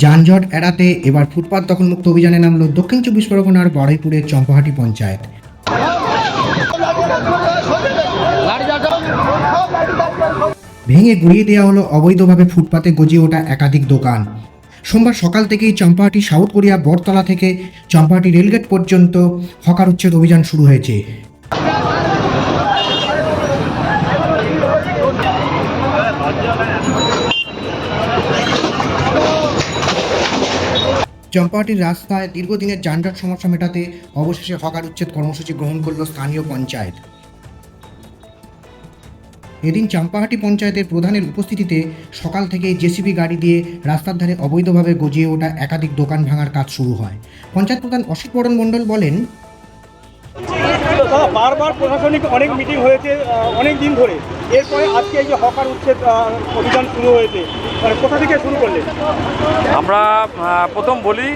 যানজট এড়াতে এবার ফুটপাত দখলমুক্ত অভিযানে নামলো দক্ষিণ চব্বিশ পরগনার বড়াইপুরের চম্পাহাটি পঞ্চায়েত। ভেঙে গুড়িয়ে দেওয়া হলো অবৈধভাবে ফুটপাতে গজিয়ে ওঠা একাধিক দোকান। সোমবার সকাল থেকেই চম্পাহাটি, সাউথ কোরিয়া, বটতলা থেকে চম্পাহাটি রেলগেট পর্যন্ত হকার উচ্ছেদ অভিযান শুরু হয়েছে। চম্পাহাটির রাস্তায় দীর্ঘদিনের যানজট সমস্যা মেটাতে অবশেষে হকার উচ্ছেদ কর্মসূচি গ্রহণ করল স্থানীয় পঞ্চায়েত। এদিন চাম্পাহাটি পঞ্চায়েতের প্রধানের উপস্থিতিতে সকাল থেকে জেসিবি গাড়ি দিয়ে রাস্তার ধারে অবৈধভাবে গজিয়ে ওঠা একাধিক দোকান ভাঙার কাজ শুরু হয়। পঞ্চায়েত প্রধান অসিত বরণ মণ্ডল বলেন দাদা, বারবার প্রশাসনিক অনেক মিটিং হয়েছে অনেক দিন ধরে। এরপরে আজকে এই যে হকার উচ্ছেদ অভিযান শুরু হয়েছে মানে কোথা থেকে শুরু করলে? আমরা প্রথম বলি,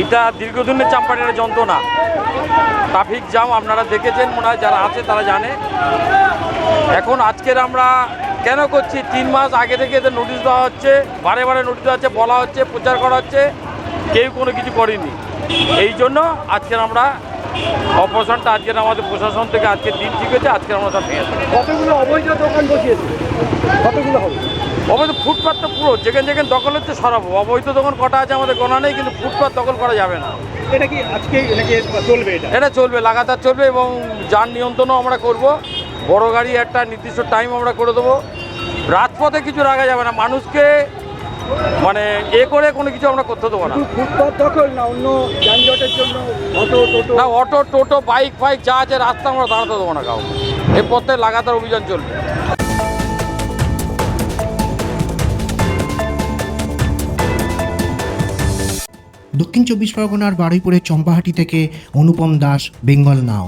এটা দীর্ঘদিনের চাম্পাটের যন্ত্রণা। ট্রাফিক জ্যাম আপনারা দেখেছেন, মনে হয় যারা আছে তারা জানে। এখন আজকের আমরা কেন করছি? তিন মাস আগে থেকে এদের নোটিশ দেওয়া হচ্ছে, বারে বারে নোটিশ দেওয়া হচ্ছে, বলা হচ্ছে, প্রচার করা হচ্ছে, কেউ কোনো কিছু করেনি। এই জন্য আজকের আমরা অপারেশনটা আজকের আমাদের প্রশাসন থেকে আজকের দিন ঠিক হয়েছে আজকের আমরা সব দেবো। কতগুলো অবৈধ দোকান বসিয়েছে? কতগুলো হবে? অবৈধ ফুটপাথ তো পুরো যেখানে যেখানে দখল হচ্ছে সরাবো অবৈধ দোকান কটা আছে আমাদের গোনা নেই কিন্তু ফুটপাথ দখল করা যাবে না। এটা কি আজকে চলবে এটা? এটা চলবে লাগাতার চলবে এবং যান নিয়ন্ত্রণও আমরা করব। বড় গাড়ি একটা নির্দিষ্ট টাইম আমরা করে দেবো। রাজপথে কিছু রাখা যাবে না। মানুষকে মানে এ করে কোনো কিছু আমরা করতে দেবো না। শুধু ফুটপাত দখল না অন্য যানজটের জন্য না অটো টোটো বাইক ফাইক যা আছে রাস্তা আমরা দাঁড়াতে দেবো না কাউকে। এই পথে লাগাতার অভিযান চলবে। দক্ষিণ চব্বিশ পরগনার বারুইপুরের চম্পাহাটি থেকে অনুপম দাস বেঙ্গল নাও।